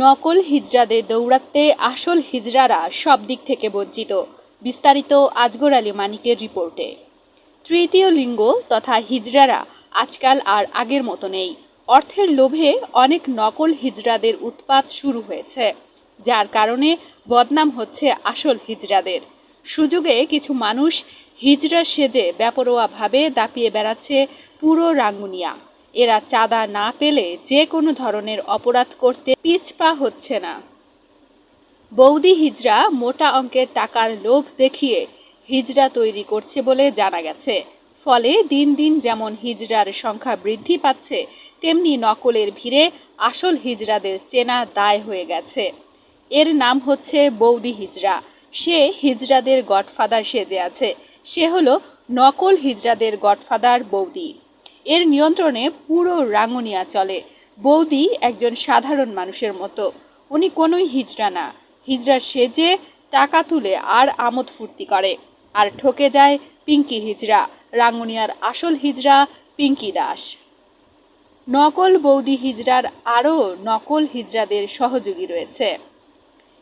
নকল হিজড়াদের দৌড়াতে আসল হিজড়ারা সব দিক থেকে বঞ্চিত, বিস্তারিত আজগর আলী মানিকের রিপোর্টে। তৃতীয় লিঙ্গ তথা হিজড়ারা আজকাল আর আগের মতো নেই। অর্থের লোভে অনেক নকল হিজড়াদের উৎপাত শুরু হয়েছে, যার কারণে বদনাম হচ্ছে আসল হিজড়াদের সুযোগে কিছু মানুষ হিজড়া সেজে বেপরোয়াভাবে দাপিয়ে বেড়াচ্ছে পুরো রাঙ্গুনিয়া। এরা চাঁদা না পেলে যে কোনো ধরনের অপরাধ করতে পিছপা হচ্ছে না। বৌদি হিজড়া মোটা অঙ্কের টাকার লোভ দেখিয়ে হিজড়া তৈরি করছে বলে জানা গেছে। ফলে দিন দিন যেমন হিজড়ার সংখ্যা বৃদ্ধি পাচ্ছে, তেমনি নকলের ভিড়ে আসল হিজড়াদের চেনা দায় হয়ে গেছে। এর নাম হচ্ছে বৌদি হিজড়া সে হিজড়াদের গডফাদার সেজে আছে। সে হলো নকল হিজড়াদের গডফাদার বৌদি। এর নিয়ন্ত্রণে পুরো রাঙ্গুনিয়া চলে। বৌদি একজন সাধারণ মানুষের মতো। উনি কোনোই হিজড়া না। হিজড়া সেজে টাকা তুলে আর আমোদ ফুর্তি করে। আর ঠকে যায় পিঙ্কি হিজড়া, রাঙ্গুনিয়ার আসল হিজড়া পিঙ্কি দাস। নকল বৌদি হিজড়ার আরও নকল হিজড়াদের সহযোগী রয়েছে।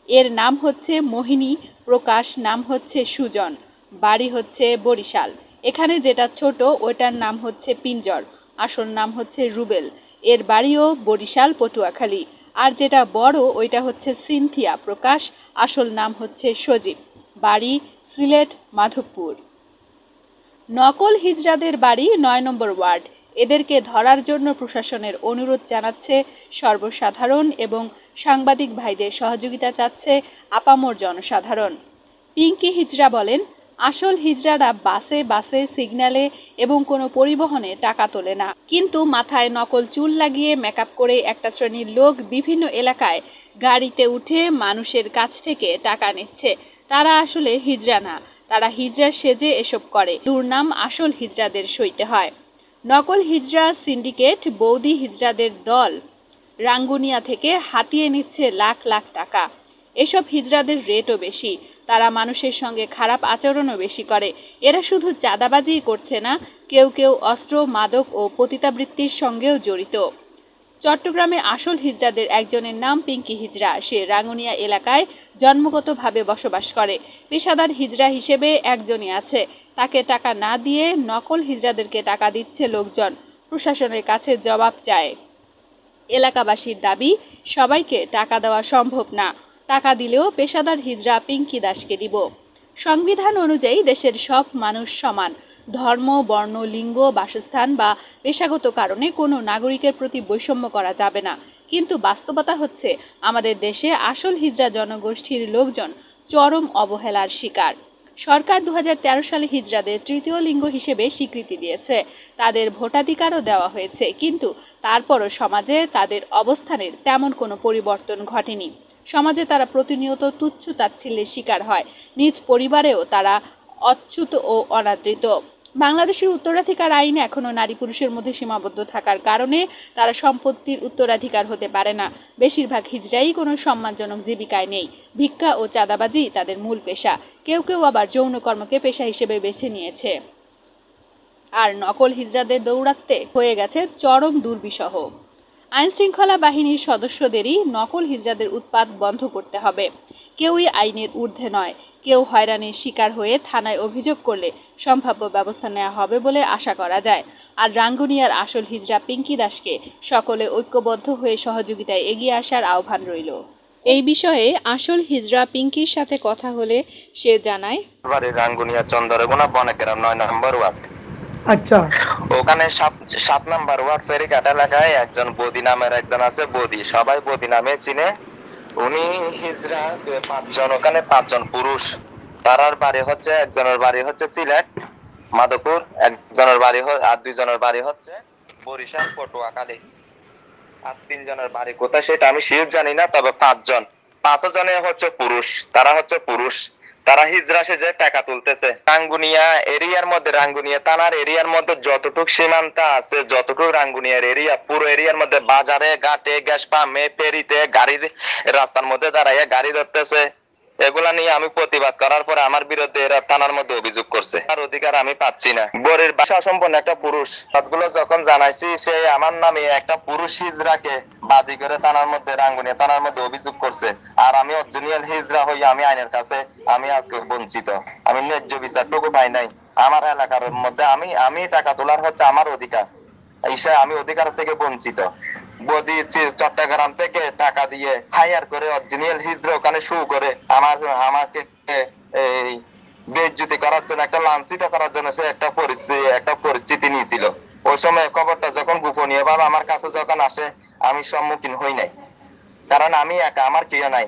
এর নাম হচ্ছে মোহিনী, প্রকাশ নাম হচ্ছে সুজন, বাড়ি হচ্ছে বরিশাল। এখানে যেটা ছোট ওটার নাম হচ্ছে পিঞ্জর, আসল নাম হচ্ছে রুবেল। এর বাড়িও বরিশাল, পটুয়াখালী। আর যেটা বড়, ওইটা হচ্ছে সিনথিয়া, প্রকাশ। আসল নাম হচ্ছে সজীব। বাড়ি সিলেট, মাধবপুর। নকল হিজড়াদের বাড়ি নয় নম্বর ওয়ার্ড। এদেরকে ধরার জন্য প্রশাসনের অনুরোধ জানাচ্ছে সর্বসাধারণ এবং সাংবাদিক ভাইদের সহযোগিতা চাচ্ছে আপামর জনসাধারণ। পিঙ্কি হিজড়া বলেন আসল হিজড়ারা বাসে বাসে, সিগন্যালে এবং কোনো পরিবহনে টাকা তোলে না। কিন্তু মাথায় নকল চুল লাগিয়ে মেকআপ করে একটা শ্রেণির লোক বিভিন্ন এলাকায় গাড়িতে উঠে মানুষের কাছ থেকে টাকা নিচ্ছে। তারা আসলে হিজড়া না, তারা হিজড়া সেজে এসব করে। দুর্নাম আসল হিজড়াদের সইতে হয়। নকল হিজড়া সিন্ডিকেট বৌদি হিজড়াদের দল রাঙ্গুনিয়া থেকে হাতিয়ে নিচ্ছে লাখ লাখ টাকা। এসব হিজড়াদের রেটও বেশি। তারা মানুষের সঙ্গে খারাপ আচরণও বেশি করে। এরা শুধু চাঁদাবাজিই করছে না, কেউ কেউ অস্ত্র, মাদক ও পতিতাবৃত্তির সঙ্গেও জড়িত। চট্টগ্রামে আসল হিজড়াদের একজনের নাম পিঙ্কি হিজড়া। সে রাঙ্গুনিয়া এলাকায় জন্মগতভাবে বসবাস করে। পেশাদার হিজড়া হিসেবে একজনই আছে। তাকে টাকা না দিয়ে নকল হিজড়াদেরকে টাকা দিচ্ছে লোকজন। প্রশাসনের কাছে জবাব চায়, এলাকাবাসীর দাবি, সবাইকে টাকা দেওয়া সম্ভব না। টাকা দিলেও পেশাদার হিজড়া পিঙ্কি দাসকে দিব। সংবিধান অনুযায়ী দেশের সব মানুষ সমান। ধর্ম, বর্ণ, লিঙ্গ, বাসস্থান বা পেশাগত কারণে কোনো নাগরিকের প্রতি বৈষম্য করা যাবে না। কিন্তু বাস্তবতা হচ্ছে, আমাদের দেশে আসল হিজড়া জনগোষ্ঠীর লোকজন চরম অবহেলার শিকার। সরকার দু হাজার তেরো সালে হিজড়াদের তৃতীয় লিঙ্গ হিসেবে স্বীকৃতি দিয়েছে। তাদের ভোটাধিকারও দেওয়া হয়েছে, কিন্তু তারপরও সমাজে তাদের অবস্থানের তেমন কোনো পরিবর্তন ঘটেনি। সমাজে তারা প্রতিনিয়ত তুচ্ছ তাচ্ছিল্যের শিকার হয়। নিজ পরিবারেও তারা অচ্যুত ও অনাদৃত। বাংলাদেশের উত্তরাধিকার আইন এখনও নারী পুরুষের মধ্যে সীমাবদ্ধ থাকার কারণে তারা সম্পত্তির উত্তরাধিকার হতে পারে না। বেশিরভাগ হিজড়াই কোনো সম্মানজনক জীবিকায় নেই। ভিক্ষা ও চাঁদাবাজি তাদের মূল পেশা। কেউ কেউ আবার যৌনকর্মকে পেশা হিসেবে বেছে নিয়েছে। আর নকল হিজড়াদের দৌড়াতে হয়ে গেছে চরম দুর্বিষহ। আইনশৃঙ্খলা বাহিনীর সদস্যদেরই নকল হিজড়াদের উৎপাত বন্ধ করতে হবে। কেউই আইনের ঊর্ধ্বে নয়। কেউ হয়রানির শিকার হয়ে থানায় অভিযোগ করলে সম্ভাব্য ব্যবস্থা নেওয়া হবে বলে আশা করা যায়। আর রাঙ্গুনিয়ার আসল হিজড়া পিঙ্কি দাসকে সকলে ঐক্যবদ্ধ হয়ে সহযোগিতায় এগিয়ে আসার আহ্বান রইল। এই বিষয়ে আসল হিজড়া পিঙ্কির সাথে কথা হলে সে জানায় বাড়ি রাঙ্গুনিয়া চন্দ্রগোনা বনেকেরা নয় নম্বর ওয়ার্ড। আচ্ছা। ওখানে সাত সাত নাম্বার ওয়ার্ড ফেরিঘাট এলাকায় একজন বদি নামের একজন আছে, বদি, সবাই বদি নামে চিনে। উনি হিজরা পাঁচজন, ওখানে পাঁচজন পুরুষ। তারার বাড়ি হচ্ছে, একজনের বাড়ি হচ্ছে সিলেট, মাধবপুর, একজনের বাড়ি আর দুইজনের বাড়ি হচ্ছে বরিশাল পটুয়াখালী আর তিনজনের বাড়ি কোথায় সেটা আমি শিওর জানি না, তবে পাঁচজন। পাঁচ জনে হচ্ছে পুরুষ, তারা হচ্ছে পুরুষ। তারা হিজরা সেজে টাকা তুলতেছে। রাঙ্গুনিয়া এরিয়ার মধ্যে, রাঙ্গুনিয়া থানার এরিয়ার মধ্যে যতটুক সীমান্ত আছে, যতটুক রাঙ্গুনিয়ার এরিয়া, পুরো এরিয়ার মধ্যে বাজারে, ঘাটে, গ্যাস পাম্পে, ফেরিতে গাড়ির রাস্তার মধ্যে দাঁড়াইয়া গাড়ি ধরতেছে। এগুলা নিয়ে আমি প্রতিবাদ করার পরে আমার বিরুদ্ধে এরা থানার মধ্যে অভিযোগ করছে। আর অধিকার আমি পাচ্ছি না। বরের বাসা সম্পন্ন একটা পুরুষ। সবগুলো যখন জানাইছি, সে আমার নামে একটা পুরুষ হিজড়াকে বাদী করে থানার মধ্যে, রাঙ্গুনিয়া থানার মধ্যে অভিযোগ করছে। আর আমি অরিজিনাল হিজড়া হই, আমি আইনের কাছে, আমি আজকে বঞ্চিত। আমি ন্যায্য বিচারটুকু পাই নাই। আমার এলাকার মধ্যে আমি আমি টাকা তোলার হচ্ছে আমার অধিকার। এইসব আমি অধিকার থেকে বঞ্চিত। বদি চট্টগ্রাম থেকে টাকা দিয়ে হায়ার করে অরিজিনাল হিজড়া ওখানে শু করে আমার, আমাকে এই বেজ্জুতি করার জন্য, একটা লাঞ্ছিত করার জন্য সে একটা পরিচিতি একটা পরিচিতি নিয়েছিল। ওই সময় খবরটা যখন গোপনীয় ভাবে আমার কাছে যখন আসে, আমি সম্মুখীন হই নাই। কারণ আমি একা, আমার কেউ নাই।